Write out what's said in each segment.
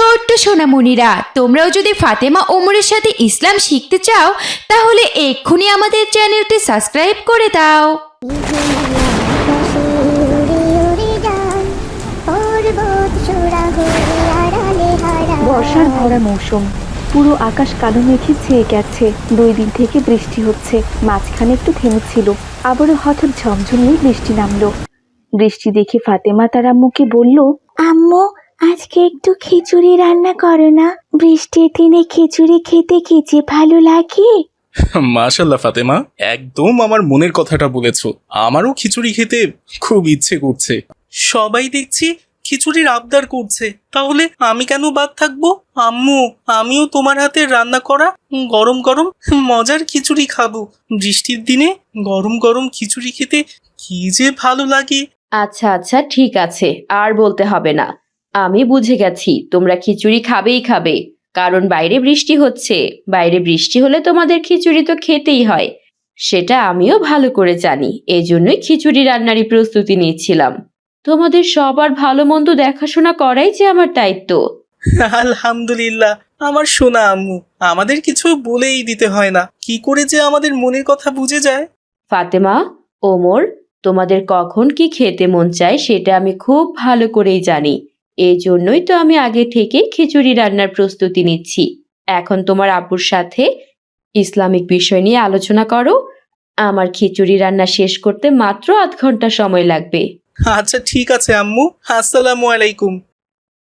ছোট্ট সোনামণিরা তোমরাও যদি ফাতেমা ওমরের সাথে ইসলাম শিখতে চাও তাহলে এক্ষুনি আমাদের চ্যানেলটি সাবস্ক্রাইব করে দাও। বর্ষার ভরা মৌসুম পুরো আকাশ কালো মেঘে ছেয়ে গেছে দুই দিন থেকে বৃষ্টি হচ্ছে মাঝখানে একটু থেমেছিল আবারও হঠাৎ ঝমঝমিয়ে বৃষ্টি নামলো। বৃষ্টি দেখে ফাতেমা তার আম্মুকে বলল আম্মু আজকে একটু খিচুড়ি রান্না করো না। বৃষ্টির দিনে খিচুড়ি খেতে কি যে ভালো লাগে? মাশাল্লাহ ফাতেমা। একদম আমার মনের কথাটা বলেছ। আমারও খিচুড়ি খেতে খুব ইচ্ছে করছে। সবাই দেখছি খিচুড়ির আবদার করছে। তাহলে আমি কেন বাদ থাকব? আম্মু আমিও তোমার হাতের রান্না করা গরম গরম মজার খিচুড়ি খাব। বৃষ্টির দিনে গরম গরম খিচুড়ি খেতে কি যে ভালো লাগে। আচ্ছা আচ্ছা ঠিক আছে। আর বলতে হবে না। আমি বুঝে গেছি তোমরা খিচুড়ি খাবেই খাবে। কারণ বাইরে বৃষ্টি হচ্ছে বাইরে বৃষ্টি হলে তোমাদের খিচুড়ি তো খেতেই হয়। সেটা আমিও ভালো করে জানি এজন্যই খিচুড়ি রান্নারই প্রস্তুতি নিচ্ছিলাম। তোমাদের সবার ভালো মন্দ দেখাশোনা করাই যে আমার দায়িত্ব। আলহামদুলিল্লাহ আমার সোনা আম্মু আমাদের কিছু বলেই দিতে হয় না। কি করে যে আমাদের মনের কথা বুঝে যায়? ফাতেমা ওমর তোমাদের কখন কি খেতে মন চায় সেটা আমি খুব ভালো করেই জানি। এই জন্যই তো আমি আগে থেকে খিচুড়ি রান্নার প্রস্তুতি নিচ্ছি। এখন তোমার আব্বুর সাথে ইসলামিক বিষয় নিয়ে আলোচনা করো। আমার খিচুড়ি রান্না শেষ করতে মাত্র আধ ঘণ্টা সময় লাগবে। আচ্ছা ঠিক আছে আম্মু। আসসালামু আলাইকুম।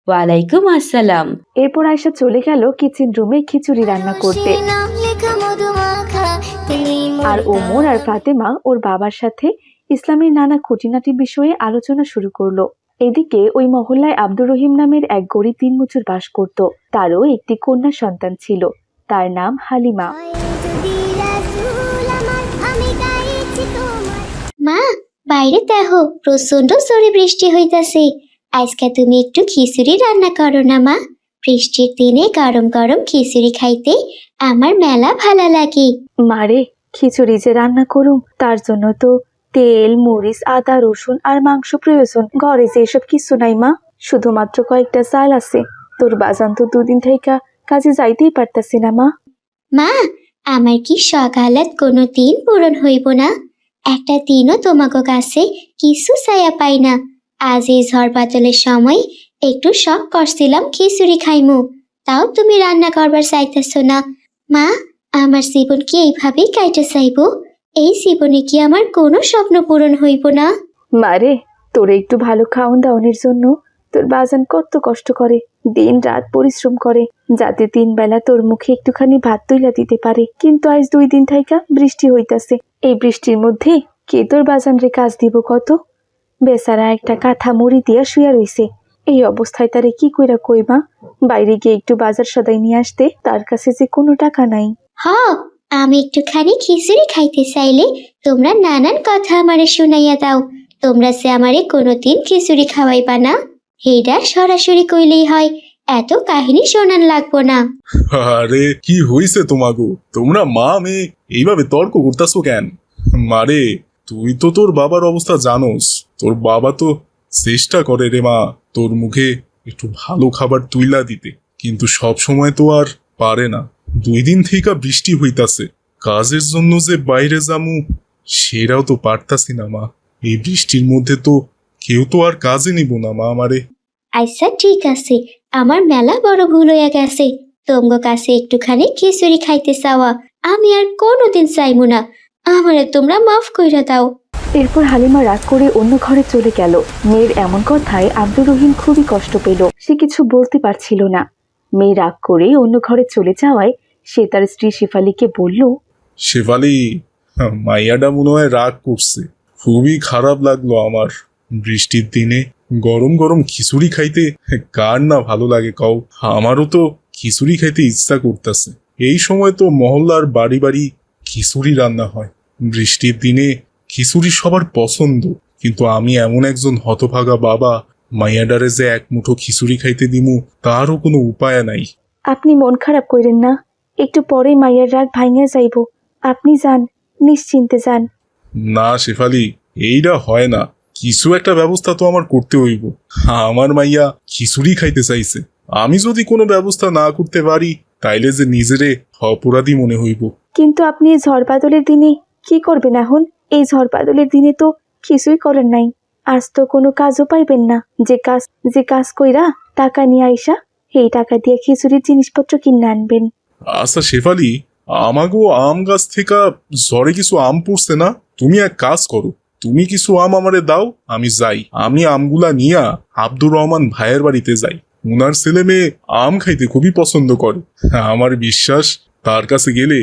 ওয়ালাইকুম আসসালাম। এরপর আয়সা চলে গেল কিচেন রুমে খিচুড়ি রান্না করতে। আর ওমর আর ফাতেমা ওর বাবার সাথে ইসলামের নানা খুঁটিনাটি বিষয়ে আলোচনা শুরু করল। এদিকে ওই মহল্লায় আব্দুর রহিম নামের এক গরিব বছর বাস করত। তারও একটি কন্যা সন্তান ছিল। তার নাম হালিমা। মা বাইরে দেখো প্রচণ্ড জোরে বৃষ্টি হইতাছে। আজকে তুমি একটু খিচুড়ি রান্না করো না মা। বৃষ্টির দিনে গরম গরম খিচুড়ি খাইতে আমার মেলা ভালো লাগে। মারে খিচুড়ি যে রান্না করুম তার জন্য তো তেল, মরিচ, আদা, রসুন আর মাংস প্রয়োজন। ঘরে যে এসব কিছু নাই মা, শুধুমাত্র কয়েকটা চাল আছে। তোর বাজান তো দুদিন থেকে কাজে যাইতেই পারতাছি না মা। মা, আমার কি সকালত কোনো দিন পূরণ হইব না? একটা দিনও তোমাকে কাছে কিছু ছায়া পাই না। আজ এই ঝড় বাদলের সময় একটু শখ করছিলাম খিচুড়ি খাইমু। তাও তুমি রান্না করবার চাইতেছ না। মা, আমার জীবন কি এইভাবেই কাইটে চাইব এই জীবনে কি আমার কোনো স্বপ্ন পূরণ হইব না? মারে তোর একটু ভালো খাওন দাওনের জন্য। তোর বাজান কত কষ্ট করে দিন রাত পরিশ্রম করে যাতে তিন বেলা তোর মুখে একটুখানি ভাত তুইলা দিতে পারে। কিন্তু আজ দুই দিন থাইকা বৃষ্টি হইতাছে। এই বৃষ্টির মধ্যে কে তোর বাজান রে কাজ দিব কত? বেচারা একটা কাঁথা মুড়ি দিয়া শুয়া রইছে। এই অবস্থায় তারে কি কইরা কইবা? বাইরে গিয়ে একটু বাজার সদাই নিয়ে আসতে তার কাছে যে কোনো টাকা নাই। হ আমি একটুখানি খিচুড়ি খাইতে চাইলে তোমরা নানান কথা আমারে শুনাইয়া দাও। তোমরা সে আমারে কোনোদিন খিচুড়ি খাওয়াইবা না হেডা সরাসরি কইলেই হয়, এত কাহিনী শোনান লাগবো না। আরে, কি হইছে তোমাগো? তোমরা মা, মেয়ে, এইভাবে তর্ক করতেছো কেন? মারে, তুই তো তোর বাবার অবস্থা জানোস। তোর বাবা তো চেষ্টা করে রে মা, তোর মুখে একটু ভালো খাবার তুইলা দিতে। কিন্তু সব সময় তো আর পারে না। দুই দিন থেকে বৃষ্টি হইতাছে। কাজের জন্য যে বাইরে যামু সেটাও তো পারতাছি না মা। এই বৃষ্টির মধ্যে তো কেউ তো আর কাজে নিব না মা আমারে। আচ্ছা ঠিক আছে। আমার মেলা বড় ভুল হইয়া গেছে। তোমগো কাছে একটুখানি খিচুড়ি খাইতে চাওয়া। আমি আর কোনোদিন চাইব না। আমারে তোমরা মাফ কইরা দাও। এরপর হালিমা রাগ করে অন্য ঘরে চলে গেল। মেয়ের এমন কথায় আব্দুর রহিম খুবই কষ্ট পেল। সে কিছু বলতে পারছিল না। মেয়ে রাগ করে অন্য ঘরে চলে যাওয়ায় সে তার স্ত্রী শেফালিকে বলল, শেফালি মাইয়াটা মনে হয় রাগ করছে। খুবই খারাপ লাগল আমার। বৃষ্টির দিনে গরম গরম খিচুড়ি খাইতে কার না ভালো লাগে কও? আমারও তো খিচুড়ি খাইতে ইচ্ছা করতেছে। এই সময় তো মহল্লার বাড়ি বাড়ি খিচুড়ি রান্না হয়। বৃষ্টির দিনে খিচুড়ি সবার পছন্দ। কিন্তু আমি এমন একজন হতভাগা বাবা মাইয়াডারে যে এক মুঠো খিচুড়ি খাইতে দিমু তারও কোনো উপায় নাই। আপনি মন খারাপ করেন না। একটু পরে মাইয়ার রাগ ভাঙিয়া যাইব। আপনি যান নিশ্চিন্তে যান। না শেফালি এইটা হয় না। কিছু একটা ব্যবস্থা তো আমার করতে হইব। আমার মাইয়া খিচুড়ি খাইতে চাইছে। আমি যদি কোনো ব্যবস্থা না করতে পারি তাইলে যে নিজেরে অপরাধী মনে হইব। কিন্তু আপনি এই ঝড় বাদলের দিনে কি করবেন এখন? এই ঝড় বাদলের দিনে তো কিছুই করেন নাই। আজ তো কোনো কাজও পাইবেন না। যে কাজ যে কাজ কইরা টাকা নিয়ে আইসা, এই টাকা দিয়ে খিচুড়ির জিনিসপত্র কিনে আনবেন। আচ্ছা শেফালি, আমাগো আম গাছ থেকে ঝড়ে কিছু আম পড়ছে না? তুমি এক কাজ করো, তুমি কিছু আম আমারে দাও, আমি যাই। আমি আমগুলা নিয়া আব্দুর রহমান ভাইয়ের বাড়িতে যাই। উনার ছেলে মেয়ে আম খাইতে খুবই পছন্দ করে। আমার বিশ্বাস, তার কাছে গেলে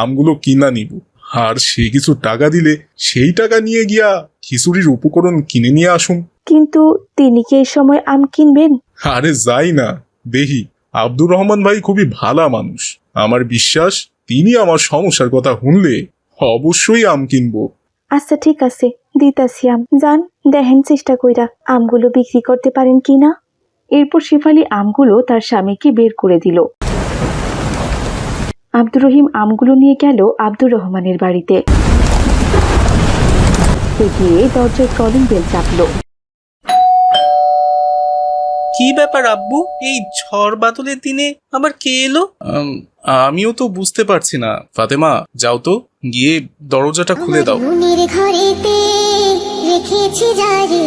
আমগুলো কিনা নিব। আর সে কিছু টাকা দিলে সেই টাকা নিয়ে গিয়া খিচুড়ির উপকরণ কিনে নিয়ে আসুন। কিন্তু তিনি কি এই সময় আম কিনবেন? আরে যাই না দেহি আব্দুর রহমান ভাই খুবই ভালা মানুষ। আমার বিশ্বাস তিনি আমার সমস্যার কথা শুনলে অবশ্যই আম কিনবো। আচ্ছা ঠিক আছে দিতাছি আম। যান দেখেন চেষ্টা কইরা আমগুলো বিক্রি করতে পারেন কিনা? এরপর শেফালি আমগুলো তার স্বামীকে বের করে দিল। আব্দুর রহিম আমগুলো নিয়ে গেল আব্দুর রহমানের বাড়িতে। সে গিয়ে দরজায় কলিং বেল চাপলো। কি ব্যাপার আব্বু? এই ঝড় বাদলের দিনে আবার কে এলো? আমিও তো বুঝতে পারছি না। ফাতেমা যাও তো গিয়ে দরজাটা খুলে দাও।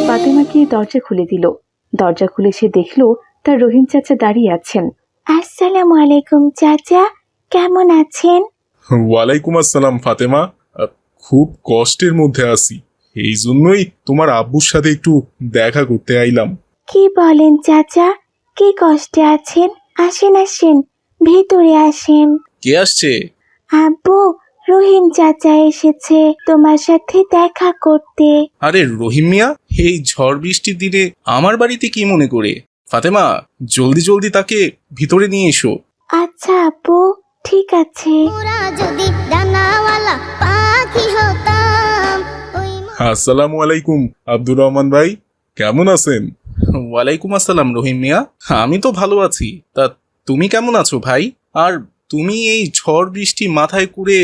ফাতেমা গিয়ে দরজা খুলে দিল। দরজা খুলে সে দেখল তার রহিম চাচা দাঁড়িয়ে আছেন। আসসালামু আলাইকুম চাচা। কেমন আছেন? ওয়ালাইকুম আসসালাম ফাতেমা। আহ, খুব কষ্টের মধ্যে আছি। এই জন্যই তোমার আব্বুর সাথে একটু দেখা করতে আইলাম। কি বলেন চাচা? কি কষ্টে আছেন? আসেন আসেন ভেতরে আসেন। কে আসছে? আব্বু রহিম চাচা এসেছে তোমার সাথে দেখা করতে। আরে রহিম মিয়া এই ঝড় বৃষ্টির দিনে আমার বাড়িতে কি মনে করে? ফাতেমা জলদি জলদি তাকে ভিতরে নিয়ে এসো। আচ্ছা আব্বু। ঠিক আছে। মোরা যদি ডানাওয়ালা পাখি হতাম আসসালামু আলাইকুম আব্দুর রহমান ভাই কেমন আছেন? ওয়ালাইকুম আসসালাম রহিম মিয়া। আমি তো ভালো আছি। তা তুমি কেমন আছো ভাই? আর তুমি এই ঝড় বৃষ্টি মাথায় করে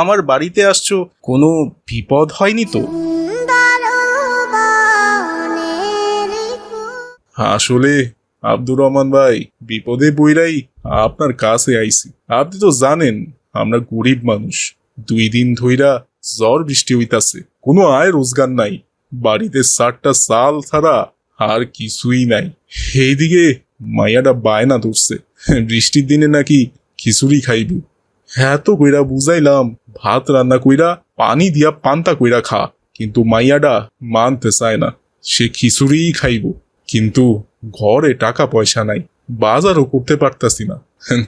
আমার বাড়িতে আসছো কোনো বিপদ হয়নি তো? আসলে আব্দুর রহমান ভাই বিপদে বইরাই আপনার কাছে আইছি আপনি তো জানেন, আমরা গরিব মানুষ। দুই দিন ধইরা জ্বর বৃষ্টি হইতাছে। কোনো আয় রোজগার নাই। বাড়িতে সারটা সাল ছাড়া আর কিছুই নাই। এইদিকে মাইয়াটা বায়না ধরছে। বৃষ্টির দিনে নাকি খিচুড়ি খাইব। এত কইরা বুঝাইলাম, ভাত রান্না কইরা, পানি দিয়া পান্তা কইরা খা। কিন্তু মাইয়াটা মানতে চায় না। সে খিচুড়িই খাইব। কিন্তু ঘরে টাকা পয়সা নাই। বাজারও করতে পারতাছি না।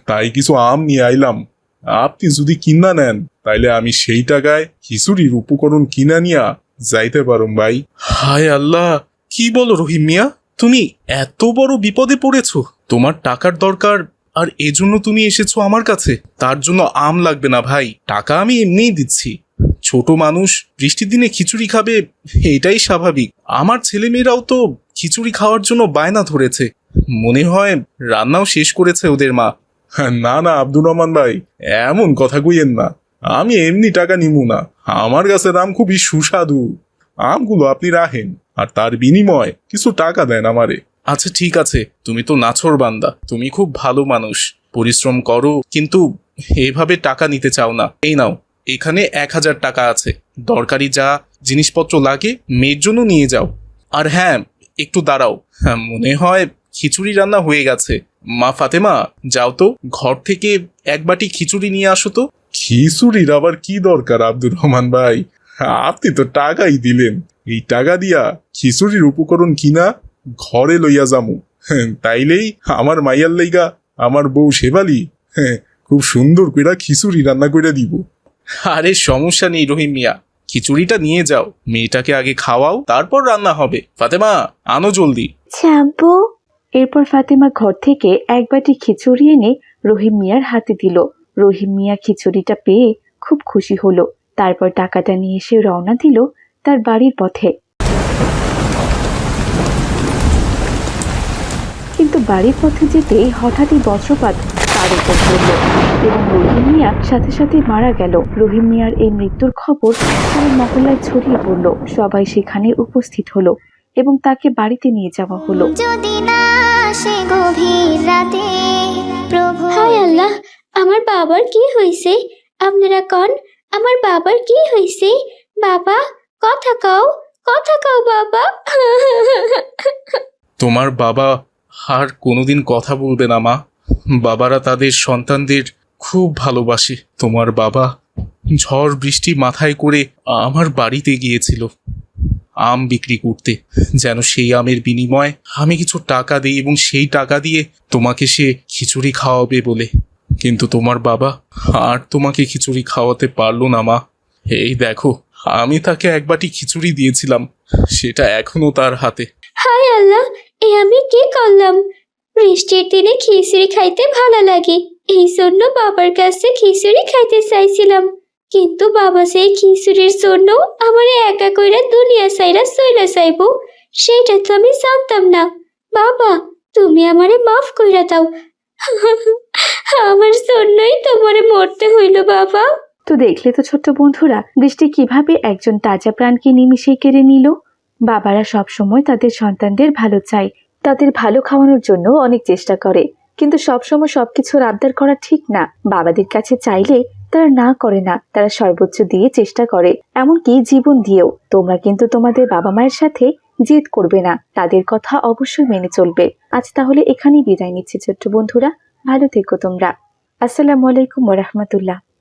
তাই কিছু আম নিয়ে আইলাম। আপনি যদি কিনা নেন, তাইলে আমি সেই টাকায় খিচুড়ির উপকরণ কিনা নিয়া যাইতে পারুম ভাই। হায় আল্লাহ, কি বলো রহিম মিয়া? তুমি এত বড় বিপদে পড়েছো। তোমার টাকার দরকার, আর এজন্য তুমি এসেছ আমার কাছে। তার জন্য আম লাগবে না ভাই, টাকা আমি এমনিই দিচ্ছি। ছোট মানুষ, বৃষ্টির দিনে খিচুড়ি খাবে, এটাই স্বাভাবিক। আমার ছেলেমেয়েরাও তো খিচুড়ি খাওয়ার জন্য বায়না ধরেছে। মনে হয় রান্নাও শেষ করেছে ওদের মা। না না আব্দুর রহমান ভাই এমন কথা কইয়েন না। আমি এমনি টাকা নিমু না। আমার কাছে আম খুবই সুস্বাদু। আমগুলো আপনি রাখেন আর তার বিনিময় কিছু টাকা দেন আমারে। আচ্ছা ঠিক আছে। তুমি তো নাছর বান্দা। তুমি খুব ভালো মানুষ। পরিশ্রম করো কিন্তু এভাবে টাকা নিতে চাও না। এই নাও এখানে এক হাজার টাকা আছে। দরকারি যা জিনিসপত্র লাগে মেয়ের জন্য নিয়ে যাও। আর হ্যাঁ একটু দাঁড়াও। হ্যাঁ মনে হয় খিচুড়ি রান্না হয়ে গেছে। মা ফাতেমা যাও তো ঘর থেকে এক বাটি খিচুড়ি নিয়ে আসো তো। খিচুড়ির আবার কি দরকার আব্দুর রহমান ভাই? আপনি তো টাকাই দিলেন। এই টাকা দিয়া খিচুড়ির উপকরণ কিনা ঘরে লইয়া যামু। হ্যাঁ, তাইলেই আমার মাইয়ার লাইগা আমার বউ শেবালি হ্যাঁ, খুব সুন্দর কইরা খিচুড়ি রান্না কইরা দিব। আরে সমস্যা নেই রহিম মিয়া। খিচুড়িটা নিয়ে যাও। মেয়েটাকে আগে খাওয়াও তারপর রান্না হবে। ফাতেমা আনো জলদি। এরপর ফাতেমা ঘর থেকে এক বাটি খিচুড়ি এনে রহিম মিয়ার হাতে দিল। রহিম মিয়া খিচুড়িটা পেয়ে খুব খুশি হলো। তারপর টাকাটা নিয়ে এসে রওনা দিল তার বাড়ির পথে। কিন্তু বাড়ির পথে যেতেই হঠাৎই বজ্রপাত তার উপর পড়ল এবং রহিম মিয়া সাথে সাথে মারা গেল। রহিম মিয়ার এই মৃত্যুর খবর পুরো মহল্লায় ছড়িয়ে পড়ল। সবাই সেখানে উপস্থিত হলো। এবং তাকে বাড়িতে নিয়ে যাওয়া হলো। যদি না আসে গভীর রাতে প্রভু হায় আল্লাহ আমার বাবার কি হয়েছে আপনারা কন আমার বাবার কি হয়েছে বাবা কথা কও কথা কও বাবা। তোমার বাবা আর কোনোদিন কথা বলবে না মা। বাবারা তাদের সন্তানদের খুব ভালোবাসে। তোমার বাবা ঝড় বৃষ্টি মাথায় করে আমার বাড়িতে গিয়েছিল। আম বিক্রি করতে। যেন সেই আমের বিনিময়ে আমি কিছু টাকা দিই এবং সেই টাকা দিয়ে তোমাকে সে খিচুড়ি খাওয়াবে বলে। কিন্তু তোমার বাবা আর তোমাকে খিচুড়ি খাওয়াতে পারল না, মা। এই দেখো, আমি তাকে এক বাটি খিচুড়ি দিয়েছিলাম, সেটা এখনও তার হাতে। হায় আল্লাহ, এ আমি কি করলাম? বৃষ্টির দিনে খিচুড়ি খাইতে ভালো লাগে। এই জন্য বাবার কাছে খিচুড়ি খাইতে চাইছিলাম। কিন্তু বাবা সেই খিচুড়ির জন্য আমার একা কইরা দুনিয়া সাইরা সইলা চাইব সেটা তো আমি জানতাম না। বাবা, তুমি আমারে মাফ কইরা দাও। আমার জন্যই তোমারে মরতে হইল, বাবা। তো দেখলে তো ছোট্ট বন্ধুরা, বৃষ্টি কীভাবে একজন তাজা প্রাণকে নিমিশে কেড়ে নিল? বাবারা সব সময় তাদের সন্তানদের ভালো চায়, তাদের ভালো খাওয়ানোর জন্য অনেক চেষ্টা করে। কিন্তু সবসময় সবকিছুর আবদার করা ঠিক না। বাবাদের কাছে চাইলে তারা না করে না, তারা সর্বোচ্চ দিয়ে চেষ্টা করে। এমনকি জীবন দিয়েও। তোমরা কিন্তু তোমাদের বাবা মায়ের সাথে জেদ করবে না। তাদের কথা অবশ্যই মেনে চলবে। আজ তাহলে এখানেই বিদায় নিচ্ছি ছোট্ট বন্ধুরা। ভালো থেকো তোমরা। আসসালামু আলাইকুম ওরহমতুল্লাহ